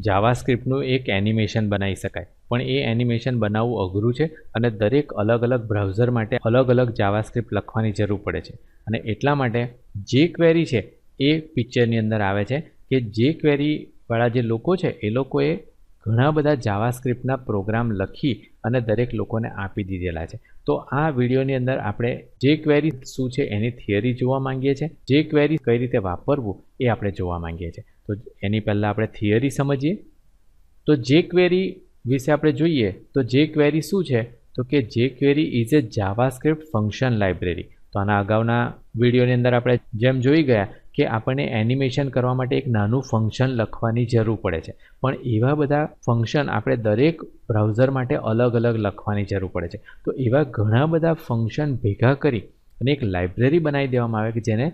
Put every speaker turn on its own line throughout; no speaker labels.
જાવાસ્ક્રિપ્ટનું એક એનિમેશન બનાવી શકાય. પણ એ એનિમેશન બનાવવું અઘરું છે અને દરેક અલગ અલગ બ્રાઉઝર માટે અલગ અલગ જાવાસ્ક્રિપ્ટ લખવાની જરૂર પડે છે. અને એટલા માટે જે ક્વેરી છે એ પિક્ચરની અંદર આવે છે કે જે ક્વેરીવાળા જે લોકો છે એ લોકોએ ઘણા બધા જાવાસ્ક્રિપ્ટના પ્રોગ્રામ લખી અને દરેક લોકોને આપી દીધેલા છે. તો આ વિડીયોની અંદર આપણે જે ક્વેરી શું છે એની થિયરી જોવા માંગીએ છીએ જે ક્વેરી કઈ રીતે વાપરવું એ આપણે જોવા માંગીએ છીએ તો એની પહેલાં આપણે થિયરી સમજીએ. તો જે ક્વેરી વિશે આપણે જોઈએ, તો જે ક્વેરી શું છે? તો કે jQuery is a JavaScript function library. તો આના અગાઉના વિડીયોની અંદર આપણે જેમ જોઈ ગયા કે આપણને એનિમેશન કરવા માટે એક નાનું ફંક્શન લખવાની જરૂર પડે છે. પણ એવા બધા ફંક્શન આપણે દરેક બ્રાઉઝર માટે અલગ અલગ લખવાની જરૂર પડે છે. તો એવા ઘણા બધા ફંક્શન ભેગા કરી અને એક લાઇબ્રેરી બનાવી દેવામાં આવે કે જેને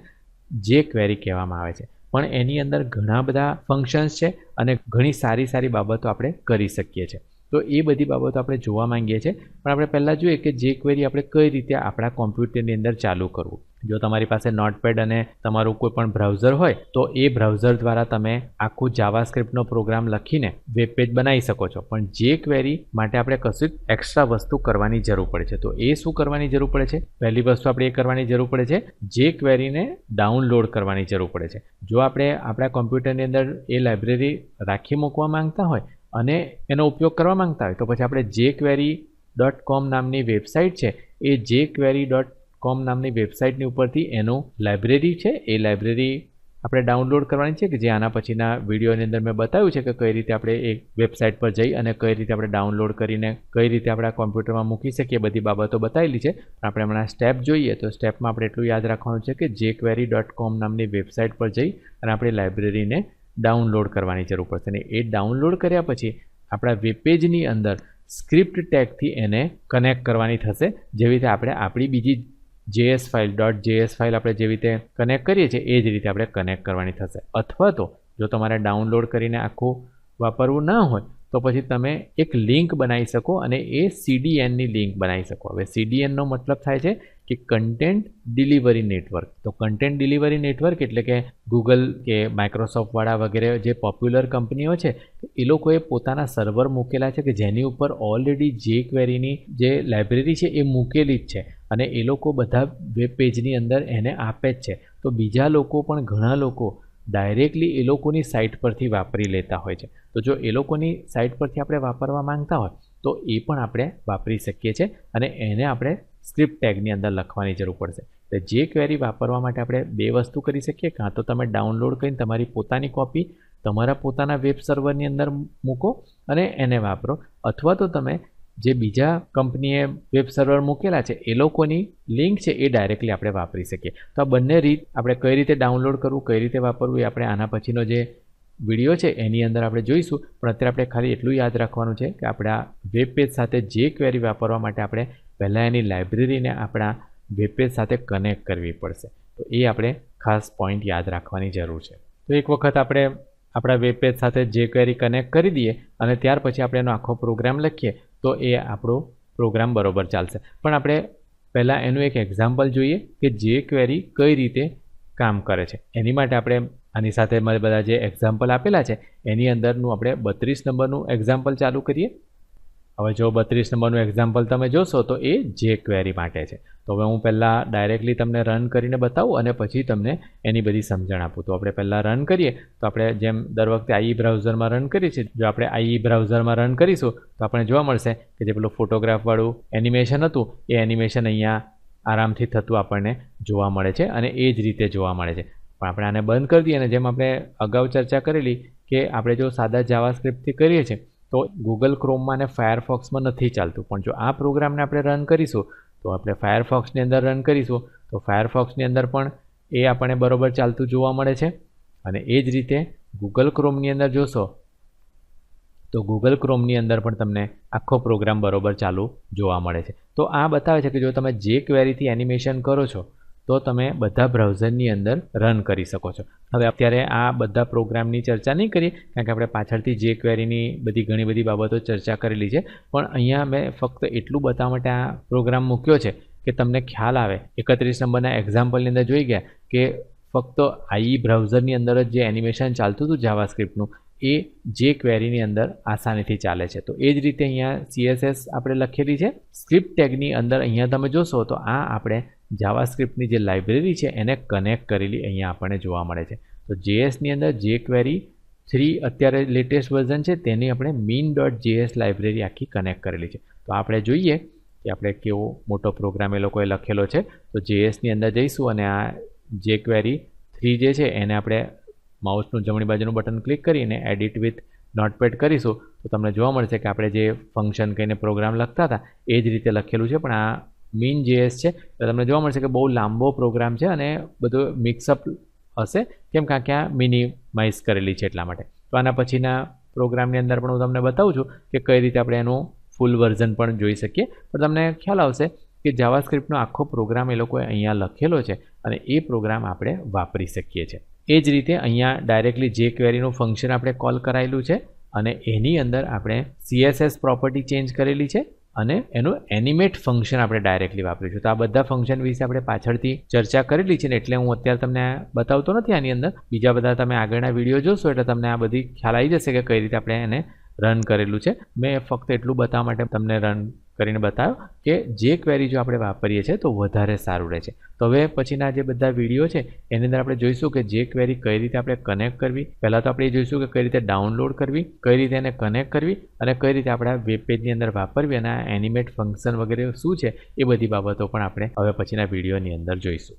જે ક્વેરી કહેવામાં આવે છે. પણ એની અંદર ઘણા બધા ફંક્શન્સ છે અને ઘણી સારી સારી બાબતો આપણે કરી શકીએ છીએ. તો એ બધી બાબતો આપણે જોવા માંગીએ છીએ. પણ આપણે પહેલાં જોઈએ કે જે ક્વેરી આપણે કઈ રીતે આપણા કોમ્પ્યુટરની અંદર ચાલુ કરવું. જો તમારી પાસે નોટપેડ અને તમારું કોઈ પણ બ્રાઉઝર હોય, તો એ બ્રાઉઝર દ્વારા તમે આખું જાવાસ્ક્રિપ્ટનો પ્રોગ્રામ લખીને વેબ પેજ બનાવી શકો છો. પણ જે ક્વેરી માટે આપણે કશું એક્સ્ટ્રા વસ્તુ કરવાની જરૂર પડે છે. તો એ શું કરવાની જરૂર પડે છે? પહેલી વસ્તુ આપણે એ કરવાની જરૂર પડે છે, જે ક્વેરીને ડાઉનલોડ કરવાની જરૂર પડે છે. જો આપણે આપણા કોમ્પ્યુટરની અંદર એ લાઇબ્રેરી રાખી મૂકવા માંગતા હોય અને એનો ઉપયોગ કરવા માંગતા હોય. તો પછી આપણે જે ક્વેરી ડોટ કોમ નામની વેબસાઇટ છે. એ જે ક્વેરી ડોટ કોમ નામની વેબસાઇટની ઉપરથી એનું લાઇબ્રેરી છે. એ લાઇબ્રેરી આપણે ડાઉનલોડ કરવાની છે કે જે આના પછીના વિડીયોની અંદર મેં બતાવ્યું છે કે કઈ રીતે આપણે એ વેબસાઇટ પર જઈ અને કઈ રીતે આપણે ડાઉનલોડ કરીને કઈ રીતે આપણા કોમ્પ્યુટરમાં મૂકી શકીએ બધી બાબતો બતાવેલી છે. આપણે હમણાં સ્ટેપ જોઈએ તો સ્ટેપમાં આપણે એટલું યાદ રાખવાનું છે કે જે ક્વેરી ડોટ કોમ નામની વેબસાઇટ પર જઈ અને આપણી લાઇબ્રેરીને ડાઉનલોડ કરવાની જરૂર પડશે અને એ ડાઉનલોડ કર્યા પછી આપણા વેબપેજની અંદર સ્ક્રિપ્ટ ટેગથી એને કનેક્ટ કરવાની થશે. જેવી રીતે આપણે આપણી બીજી J S file dot J S file આપણે જેવી રીતે કનેક્ટ કરીએ છીએ, એ જ રીતે આપણે કનેક્ટ કરવાની થશે. અથવા તો જો તમારે ડાઉનલોડ કરીને આખું વાપરવું ન હોય, તો પછી તમે એક લિંક બનાવી શકો અને એ સીડીએનની લિંક બનાવી શકો. હવે સીડીએનનો મતલબ થાય છે કે કન્ટેન્ટ ડિલિવરી નેટવર્ક તો કન્ટેન્ટ ડિલિવરી નેટવર્ક એટલે કે ગૂગલ કે માઇક્રોસોફ્ટવાળા વગેરે જે પોપ્યુલર કંપનીઓ છે, એ લોકોએ પોતાના સર્વર મૂકેલા છે કે જેની ઉપર ઓલરેડી જે ક્વેરીની જે લાઇબ્રેરી છે એ મૂકેલી જ છે. અને એ લોકો બધા વેબ પેજની અંદર એને આપે જ છે. તો બીજા લોકો પણ ઘણા લોકો ડાયરેક્ટલી એ લોકોની સાઇટ પરથી વાપરી લેતા હોય છે. તો જો એ લોકોની સાઇટ પરથી આપણે વાપરવા માંગતા હોય, તો એ પણ આપણે વાપરી શકીએ છીએ અને એને આપણે સ્ક્રિપ્ટ ટેગની અંદર લખવાની જરૂર પડશે. તો જે ક્વેરી વાપરવા માટે આપણે બે વસ્તુ કરી શકીએ, કાં તો તમે ડાઉનલોડ કરીને તમારી પોતાની કોપી તમારા પોતાના વેબ સર્વરની અંદર મૂકો અને એને વાપરો. અથવા તો તમે જે બીજા કંપનીએ વેબ સર્વર મૂકેલા છે, એ લોકોની લિંક છે એ ડાયરેક્ટલી આપણે વાપરી શકીએ. તો આ બંને રીત આપણે કઈ રીતે ડાઉનલોડ કરવું, કઈ રીતે વાપરવું એ આપણે આના પછીનો જે વીડિયો છે એની અંદર આપણે જોઈશું. પણ અત્યારે આપણે ખાલી એટલું યાદ રાખવાનું છે કે આપણા વેબ પેજ સાથે જે ક્વેરી વાપરવા માટે આપણે પહેલાં એની લાઇબ્રેરીને આપણા વેબ પેજ સાથે કનેક્ટ કરવી પડશે. તો એ આપણે ખાસ પોઈન્ટ યાદ રાખવાની જરૂર છે. તો એક વખત આપણે આપણા વેબ પેજ સાથે જે ક્વેરી કનેક્ટ કરી દઈએ અને ત્યાર પછી આપણે એનો આખો પ્રોગ્રામ લખીએ, તો એ આપણો પ્રોગ્રામ બરોબર ચાલશે. પણ આપણે પહેલાં એનું એક એક્ઝામ્પલ જોઈએ કે જે ક્વેરી કઈ રીતે કામ કરે છે. એની માટે આપણે આની સાથે મારે બધા જે એક્ઝામ્પલ આપેલા છે, એની અંદરનું આપણે બત્રીસ નંબરનું એક્ઝામ્પલ ચાલુ કરીએ. હવે જો બત્રીસ નંબરનું એક્ઝામ્પલ તમે જોશો, તો એ જે ક્વેરી માટે છે. તો હવે હું પહેલાં ડાયરેક્ટલી તમને રન કરીને બતાવું અને પછી તમને એની બધી સમજણ આપું. તો આપણે પહેલાં રન કરીએ, તો આપણે જેમ દર વખતે આઈ બ્રાઉઝરમાં રન કરીએ છીએ, જો આપણે આઈ બ્રાઉઝરમાં રન કરીશું, તો આપણે જોવા મળશે કે જે પેલું ફોટોગ્રાફવાળું એનિમેશન હતું, એ એનિમેશન અહીંયા આરામથી થતું આપણને જોવા મળે છે અને એ જ રીતે જોવા મળે છે. પણ આપણે આને બંધ કરી દઈએ અને જેમ આપણે અગાઉ ચર્ચા કરેલી કે આપણે જો સાદા જાવા સ્ક્રિપ્ટથી કરીએ છીએ તો ગૂગલ ક્રોમમાં અને ફાયરફોક્સમાં નથી ચાલતું. પણ જો આ પ્રોગ્રામને આપણે રન કરીશું, તો આપણે ફાયરફોક્સની અંદર રન કરીશું, તો ફાયરફોક્સની અંદર પણ એ આપણને બરોબર ચાલતું જોવા મળે છે. અને એ જ રીતે ગૂગલ ક્રોમની અંદર જોશો, તો ગૂગલ ક્રોમની અંદર પણ તમને આખો પ્રોગ્રામ બરોબર ચાલુ જોવા મળે છે. તો આ બતાવે છે કે જો તમે જે ક્વેરીથી એનિમેશન કરો છો તો તમે બધા બ્રાઉઝરની અંદર રન કરી શકો છો. હવે અત્યારે આ બધા પ્રોગ્રામની ચર્ચા નહીં કરીએ, કારણ કે આપણે પાછળથી જે ક્વેરીની બધી ઘણી બધી બાબતો ચર્ચા કરેલી છે, પણ અહીંયા મેં ફક્ત એટલું બતાવવા માટે આ પ્રોગ્રામ મૂક્યો છે કે તમને ખ્યાલ આવે. એકત્રીસ નંબરના એક્ઝામ્પલની અંદર જોઈ ગયા કે ફક્ત આઈ બ્રાઉઝરની અંદર જ જે એનિમેશન ચાલતું હતું જાવાસ્ક્રિપ્ટનું એ જે ક્વેરીની અંદર આસાનીથી ચાલે છે. તો એ જ રીતે અહીંયા સીએસએસ આપણે લખેલી છે. સ્ક્રિપ્ટ ટેગની અંદર અહીંયા તમે જોશો તો આ આપણે જાવાસ્ક્રિપ્ટની જે લાઇબ્રેરી છે, એને કનેક્ટ કરેલી અહીંયા આપણને જોવા મળે છે. તો જેએસની અંદર જે ક્વેરી થ્રી અત્યારે લેટેસ્ટ વર્ઝન છે, તેની આપણે min dot J S library આખી કનેક્ટ કરેલી છે. તો આપણે જોઈએ કે આપણે કેવો મોટો પ્રોગ્રામ એ લોકોએ લખેલો છે. તો જેએસની અંદર જઈશું અને આ જે ક્વેરી થ્રી જે છે, એને આપણે માઉસનું જમણી બાજુનું બટન ક્લિક કરીને એડિટ વિથ નોટપેડ કરીશું. તો તમને જોવા મળશે કે આપણે જે ફંક્શન કહીને પ્રોગ્રામ લખતા હતા, એ જ રીતે લખેલું છે, પણ આ મીન જેએસ છે. તો તમને જોવા મળશે કે બહુ લાંબો પ્રોગ્રામ છે અને બધું મિક્સઅપ હશે. કેમ કાં કે આ મિનિમાઇઝ કરેલી છે એટલા માટે. તો આના પછીના પ્રોગ્રામની અંદર પણ હું તમને બતાવું છું કે કઈ રીતે આપણે એનું ફૂલ વર્ઝન પણ જોઈ શકીએ. પણ તમને ખ્યાલ આવશે કે જાવાસ્ક્રિપ્ટનો આખો પ્રોગ્રામ એ લોકોએ અહીંયા લખેલો છે અને એ પ્રોગ્રામ આપણે વાપરી શકીએ છીએ. એ જ રીતે અહીંયા ડાયરેક્ટલી જે ક્વેરીનું ફંક્શન આપણે કોલ કરાયેલું છે અને એની અંદર આપણે સીએસએસ પ્રોપર્ટી ચેન્જ કરેલી છે. અને એનું એનિમેટ ફંક્શન આપણે ડાયરેક્ટલી વાપરીશું. તો આ બધા ફંક્શન વિશે આપણે પાછળથી ચર્ચા કરેલી છે ને એટલે હું અત્યારે તમને બતાવતો નથી આની અંદર. બીજા બધા તમે આગળના વીડિયો જોશો એટલે તમને આ બધી ખ્યાલ આવી જશે કે કઈ રીતે આપણે એને રન કરેલું છે. મેં ફક્ત એટલું બતાવવા માટે તમને રન કરીને બતાવ્યો કે જે ક્વેરી જો આપણે વાપરીએ છીએ તો વધારે સારું રહે છે. તો હવે પછીના જે બધા વીડિયો છે, એની અંદર આપણે જોઈશું કે જે ક્વેરી કઈ રીતે આપણે કનેક્ટ કરવી. પહેલાં તો આપણે એ જોઈશું કે કઈ રીતે ડાઉનલોડ કરવી, કઈ રીતે એને કનેક્ટ કરવી અને કઈ રીતે આપણા વેબ પેજની અંદર વાપરવી અને એનિમેટ ફંક્શન વગેરે શું છે એ બધી બાબતો પણ આપણે હવે પછીના વિડીયોની અંદર જોઈશું.